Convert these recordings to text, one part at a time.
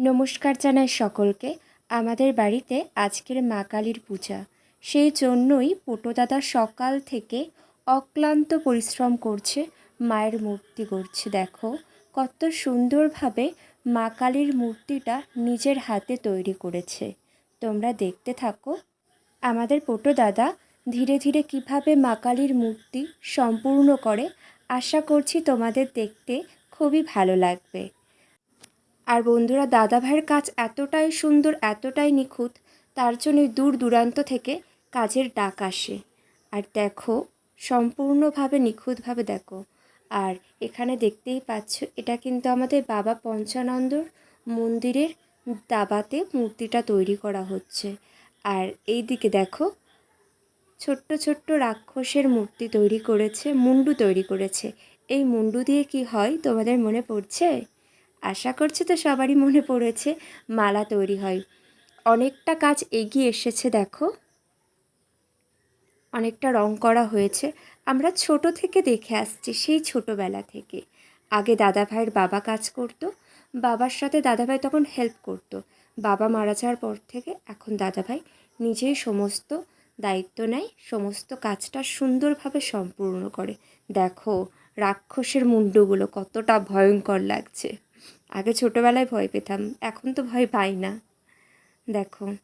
নমস্কার জানাই সকলকে। আমাদের বাড়িতে আজকের মা কালীর পূজা। সেই জন্যই পোটো দাদা সকাল থেকে অক্লান্ত পরিশ্রম করছে, মায়ের মূর্তি করছে দেখো, কত সুন্দরভাবে মা কালীর মূর্তিটা নিজের হাতে তৈরি করেছে। তোমরা দেখতে থাকো। আমাদের পোটো দাদা ধীরে ধীরে কীভাবে মা কালীর মূর্তি সম্পূর্ণ করে, আশা করছি তোমাদের দেখতে খুবই ভালো লাগবে। আর বন্ধুরা দাদা ভাইয়ের কাজ এতটাই সুন্দর, এতটাই নিখুঁত, তার জন্য দূর দূরান্ত থেকে কাজের ডাক আসে। আর দেখো, সম্পূর্ণভাবে নিখুঁতভাবে দেখো। আর এখানে দেখতেই পাচ্ছ, এটা কিন্তু আমাদের বাবা পঞ্চানন্দর মন্দিরের দাবাতে মূর্তিটা তৈরি করা হচ্ছে। আর এই দিকে দেখো, ছোট্ট ছোট্ট রাক্ষসের মূর্তি তৈরি করেছে, মুন্ডু তৈরি করেছে। এই মুন্ডু দিয়ে কি হয়, তোমাদের মনে পড়ছে? আশা করছি তো সবারই মনে পড়েছে, মালা তৈরি হয়। অনেকটা কাজ এগিয়ে এসেছে, দেখো। অনেকটা রং করা হয়েছে। আমরা ছোট থেকে দেখে আসছি, সেই ছোটোবেলা থেকে। আগে দাদা ভাইয়ের বাবা কাজ করতো, বাবার সাথে দাদা ভাই তখন হেল্প করতো। বাবা মারা যাওয়ার পর থেকে এখন দাদা ভাই নিজেই সমস্ত দায়িত্ব নেয়, সমস্ত কাজটা সুন্দরভাবে সম্পূর্ণ করে। দেখো, রাক্ষসের মুন্ডুগুলো কতটা ভয়ঙ্কর লাগছে। আগে ছোটোবেলায় ভয় পেতাম, এখন তো ভয় পাই না। দেখো।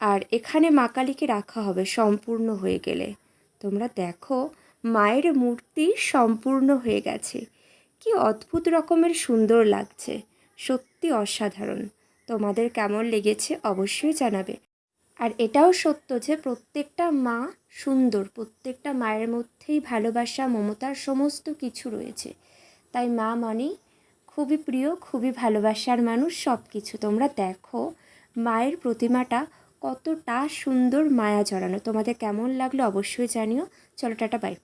আর এখানে মা কালীকে রাখা হবে সম্পূর্ণ হয়ে গেলে। তোমরা দেখো, মায়ের মূর্তি সম্পূর্ণ হয়ে গেছে। কি অদ্ভুত রকমের সুন্দর লাগছে। সত্যি অসাধারণ। তোমাদের কেমন লেগেছে অবশ্যই জানাবে। আর এটাও সত্য যে প্রত্যেকটা মা সুন্দর, প্রত্যেকটা মায়ের মধ্যেই ভালোবাসা, মমতার সমস্ত কিছু রয়েছে। তাই মা মানে খুবই প্রিয়, খুবই ভালোবাসার মানুষ সব কিছু তোমরা দেখো। মায়ের প্রতিমাটা কতটা সুন্দর মায়া জড়ানো। তোমাদের কেমন লাগল অবশ্যই জানিও। চলো টাটা বাই